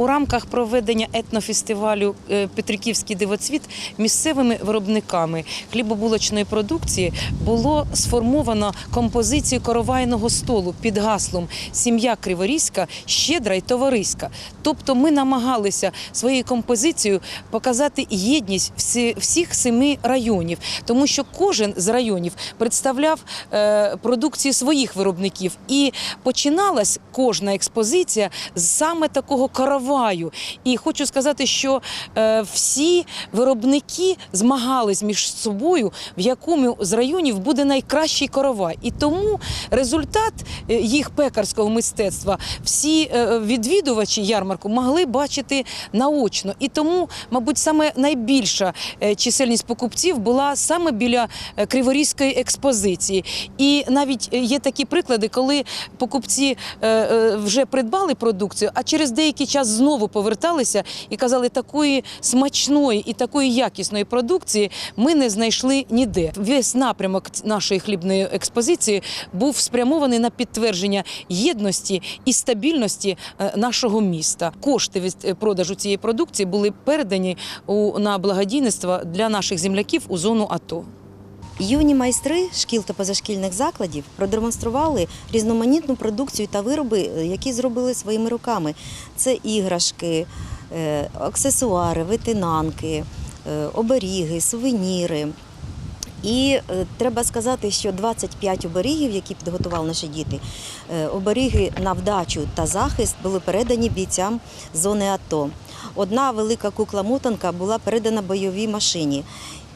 У рамках проведення етнофестивалю е, Петриківський дивоцвіт місцевими виробниками хлібобулочної продукції було сформовано композицію коровайного столу під гаслом Сім'я Криворізька щедра й товариська. Тобто ми намагалися своєю композицією показати єдність всіх семи районів, тому що кожен з районів представляв е, продукцію своїх виробників, і починалась кожна експозиція з саме такого караваю. І хочу сказати, що е, всі виробники змагались між собою, в якому з районів буде найкращий каравай. І тому результат е, їх пекарського мистецтва всі е, відвідувачі ярмарку могли бачити наочно. І тому, мабуть, саме найбільша е, чисельність покупців була саме біля е, Криворізької експозиції. І навіть е, є такі приклади, коли покупці е, е, вже придбали продукцію, а через деякий час знову поверталися і казали, такої смачної і такої якісної продукції ми не знайшли ніде. Весь напрямок нашої хлібної експозиції був спрямований на підтвердження єдності і стабільності е, нашого міста. Кошти від е, продажу цієї продукції були передані на благодійництво для наших земляків у зону АТО. Юні майстри шкіл та позашкільних закладів продемонстрували різноманітну продукцію та вироби, е, які зробили своїми руками. Це іграшки, е, аксесуари, витинанки, е, оберіги, сувеніри. І е, треба сказати, що 25 оберігів, які підготували наші діти, е, оберіги на вдачу та захист були передані бійцям зони АТО. Одна велика кукла-мотанка була передана бойовій машині.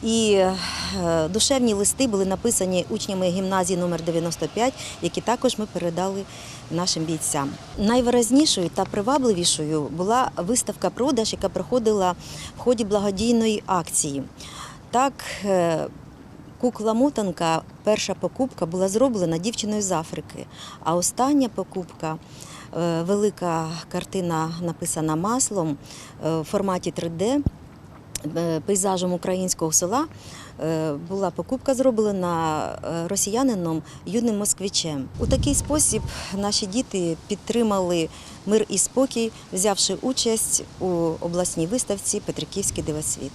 І е, душевні листи були написані учнями гімназії номер 95, які також ми передали нашим бійцям. Найвиразнішою та привабливішою була виставка продаж, яка проходила в ході благодійної акції. Так, е, кукла-мотанка, перша покупка була зроблена дівчиною з Африки, а остання покупка. е, Велика картина написана маслом е, в форматі 3D е, пейзажем українського села була покупка зроблена росіянином юним москвичем. У такий спосіб наші діти підтримали мир і спокій, взявши участь у обласній виставці Петриківський дивосвіт.